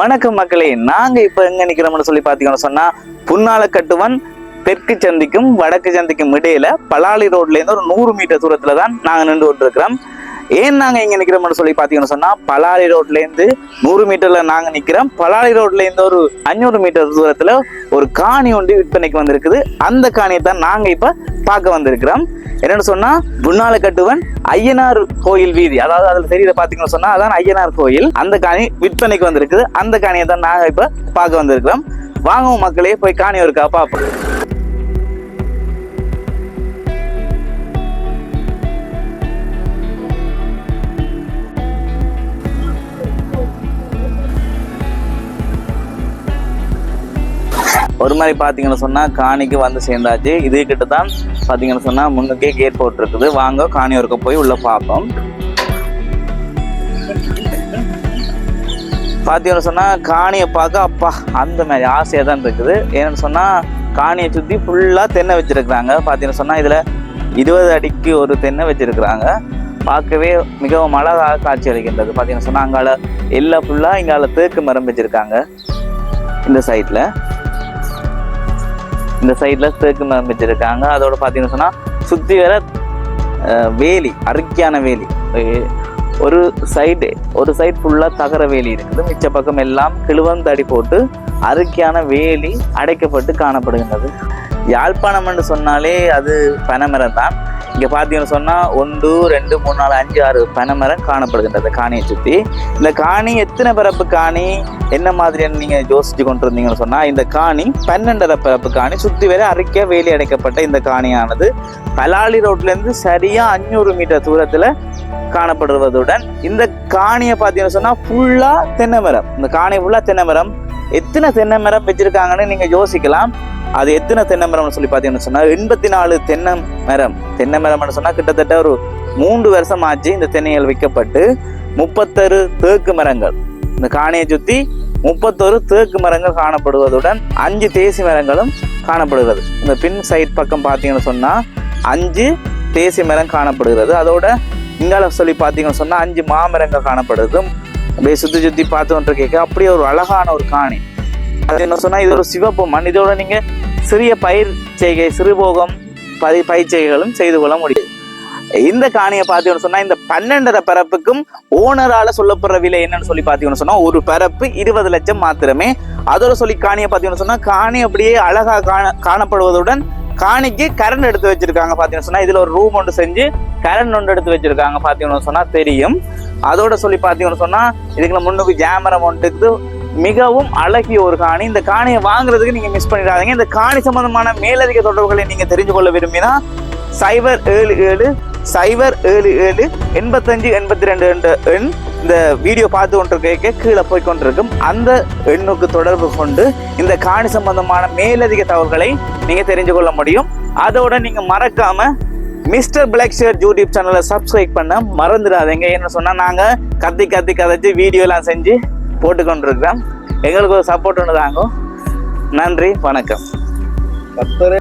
வணக்கம் மக்களே நாங்க இப்ப எங்க நிக்கிறோம்னு சொல்லி பாத்தீங்கன்னு சொன்னா புன்னால கட்டுவன் தெற்கு சந்திக்கும் வடக்கு சந்திக்கும் இடையில பலாலி ரோட்ல இருந்து ஒரு நூறு மீட்டர் தூரத்துல தான் நாங்க நின்று கொண்டிருக்கிறோம். ஏன் நாங்க இங்க நிக்கிறோம்னு சொல்லி பார்த்தீங்கன்னு சொன்னா பலாரி ரோட்ல இருந்து நூறு மீட்டர்ல நாங்க நிக்கிறோம். பலாரி ரோட்ல இருந்து ஒரு அஞ்சூறு மீட்டர் தூரத்துல ஒரு காணி ஒன்று விற்பனைக்கு வந்திருக்குது. அந்த காணியை தான் நாங்க இப்ப பார்க்க வந்திருக்கிறோம். என்னன்னு சொன்னா புன்னால கட்டுவன் ஐயனார் கோயில் வீதி. அதாவது அதுல தெரியுது பாத்தீங்கன்னு சொன்னா அதான் ஐயனார் கோயில். அந்த காணி விற்பனைக்கு வந்திருக்குது. அந்த காணியை தான் நாங்க இப்ப பார்க்க வந்திருக்கிறோம். வாங்கவும் மக்களே போய் காணி இருக்கா பார்ப்போம். ஒரு மாதிரி பார்த்தீங்கன்னு சொன்னால் காணிக்கு வந்து சேர்ந்தாச்சு. இது கிட்ட தான் பார்த்தீங்கன்னு சொன்னால் முன்னுக்கே கேட் போட்டிருக்குது. வாங்க காணி ஒருக்க போய் உள்ளே பார்ப்போம் பார்த்தீங்கன்னு சொன்னால் காணியை பார்க்க அப்பா அந்த மாதிரி ஆசையாக தான் இருக்குது. ஏன்னு சொன்னால் காணியை சுற்றி ஃபுல்லாக தென்னை வச்சுருக்குறாங்க. பார்த்தீங்கன்னு சொன்னால் இதில் இருபது அடிக்கு ஒரு தென்னை வச்சுருக்குறாங்க. பார்க்கவே மிகவும் அழகாக காட்சி அளிக்கின்றது. பார்த்தீங்கன்னு சொன்னால் அங்கால எல்லாம் ஃபுல்லாக இங்கால தேக்கு மரம் வச்சுருக்காங்க. இந்த சைட்டில் இந்த சைடில் தேக்கு மரம் வச்சுருக்காங்க. அதோட பார்த்தீங்கன்னு சொன்னால் சுற்றி வர வேலி அருக்கியான வேலி. ஒரு சைடு ஒரு சைடு ஃபுல்லாக தகர வேலி இருக்குது. மிச்ச பக்கம் எல்லாம் கிழுவந்தடி போட்டு அருக்கியான வேலி அடைக்கப்பட்டு காணப்படுகின்றது. யாழ்ப்பாணம் என்று சொன்னாலே அது பனைமரம் தான். இங்கே பார்த்தீங்கன்னு சொன்னால் ஒன்று ரெண்டு மூணு நாலு அஞ்சு ஆறு பனைமரம் காணப்படுகின்றது காணியை சுற்றி இந்த காணி எத்தனை பிறப்பு காணி? என்ன மாதிரியான நீங்கள் யோசிச்சு கொண்டு இருந்தீங்கன்னு சொன்னால் இந்த காணி பன்னெண்டரை பிறப்பு காணி சுற்றி வரை அறிக்க வேலி அடைக்கப்பட்ட இந்த காணியானது. பலாலி ரோட்லேருந்து சரியாக அஞ்சூறு மீட்டர் தூரத்தில் காணப்படுவதுடன் இந்த காணியை பார்த்தீங்கன்னு சொன்னால் ஃபுல்லாக தென்னை மரம். இந்த காணி ஃபுல்லாக தென்னை மரம். எத்தனை தென்னை மரம் வச்சுருக்காங்கன்னு நீங்கள் யோசிக்கலாம். அது எத்தனை தென்னை மரம்னு சொல்லி பார்த்தீங்கன்னு சொன்னால் எண்பத்தி நாலு தென்னை மரம். தென்னை மரம்னு சொன்னால் கிட்டத்தட்ட ஒரு மூன்று வருஷம் ஆச்சு இந்த தென்னைகள் விற்கப்பட்டு முப்பத்தொரு தேக்கு மரங்கள். இந்த காணியை சுற்றி முப்பத்தொரு தேக்கு மரங்கள் காணப்படுவதுடன் அஞ்சு தேசி மரங்களும் காணப்படுகிறது. இந்த பின் சைட் பக்கம் பார்த்தீங்கன்னு சொன்னால் அஞ்சு தேசி மரம் காணப்படுகிறது. அதோட இங்கால சொல்லி பார்த்தீங்கன்னு சொன்னால் அஞ்சு மாமரங்கள் காணப்படுது அப்படியே சுற்றி சுற்றி பார்த்து கேட்க அப்படியே ஒரு அழகான ஒரு காணி. அது என்ன சொன்னால் இது ஒரு சிவப்பு மண். இதோட நீங்கள் சிறிய பயிர் செய்கை சிறுபோகம் பதி பயிர் செய்கைகளும் செய்து கொள்ள முடியும். இந்த காணியை பார்த்தீங்கன்னு சொன்னா இந்த பன்னெண்டரை பரப்புக்கும் ஓனரால சொல்லப்படுற விலை என்னன்னு சொல்லி பார்த்தீங்கன்னு சொன்னா ஒரு பரப்பு இருபது லட்சம் மாத்திரமே. அதோட சொல்லி காணியை பார்த்தீங்கன்னு சொன்னா காணி அப்படியே அழகா காண காணப்படுவதுடன் காணிக்கு கரண்ட் எடுத்து வச்சிருக்காங்க பார்த்தீங்கன்னு சொன்னா இதுல ஒரு ரூம் ஒன்று செஞ்சு கரண்ட் ஒன்று எடுத்து வச்சிருக்காங்க பார்த்தீங்கன்னு சொன்னா தெரியும். அதோட சொல்லி பார்த்தீங்கன்னு சொன்னா இதுக்குள்ள முன்னுக்கு ஜாமரம் ஒன்று இருக்குது மிகவும் அழகிய ஒரு காணி. இந்த காணியை வாங்குறதுக்கு நீங்க மிஸ் பண்ணிடாதீங்க. இந்த காணி சம்பந்தமான மேலதிக தொடர்புகளை நீங்க தெரிஞ்சு கொள்ள விரும்பினா சைபர் ஏழு ஏழு சைபர் ஏழு ஏழு எண்பத்தஞ்சு எண்பத்தி ரெண்டு என்ற எண் இந்த வீடியோ பார்த்து கொண்டிருக்க கீழே போய் கொண்டிருக்கும் அந்த எண்ணுக்கு தொடர்பு கொண்டு இந்த காணி சம்பந்தமான மேலதிக தகவல்களை நீங்க தெரிஞ்சு கொள்ள முடியும். அதோட நீங்க மறக்காம மிஸ்டர் பிளாக் ஷேர் யூடியூப் சேனலை சப்ஸ்கிரைப் பண்ண மறந்துடாதீங்க. என்ன சொன்னா நாங்க கத்தி கத்தி கதைச்சு வீடியோ எல்லாம் செஞ்சு போட்டுக்கொண்டிருக்கிறோம். எங்களுக்கு ஒரு சப்போர்ட் ஒன்று தாங்க. நன்றி வணக்கம். கத்தரே